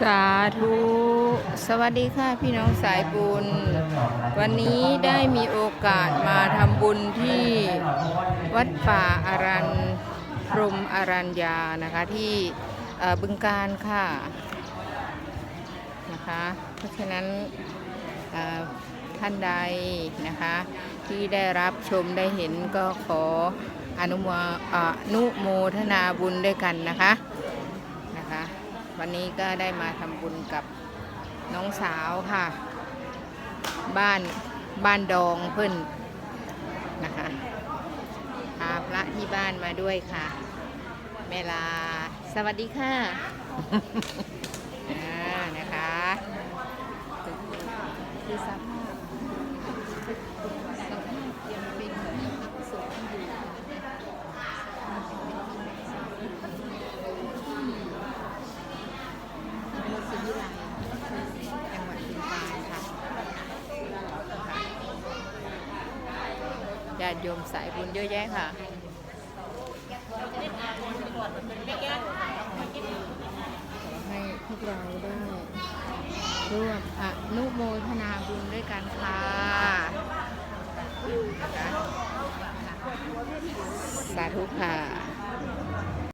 สาธุ สวัสดีค่ะพี่น้องสายบุญ วันนี้ได้มีโอกาสมาทำบุญที่วัดป่าอารันพรมอารัญญานะคะที่บึงการค่ะนะคะ เพราะฉะนั้นท่านใดนะคะที่ได้รับชมได้เห็นก็ขออนุโมทนาบุญด้วยกันนะคะนะคะ วันนี้ก็ได้มาทำบุญกับน้องสาวค่ะ บ้านบ้านดองเพิ่นนะคะพาพระที่บ้านมาด้วยค่ะ เมลา สวัสดีค่ะอ่านะคะคือสภาพสภาพยังเป็นเหมือนสวนอยู่อำเภอศรีวิไลจังหวัดบึงกาฬค่ะ ญาติโยมสายบุญเยอะแยะค่ะให้พวกเราได้ร่วมอนุโมทนาบุญด้วยกันค่ะนะคะสาธุค่ะ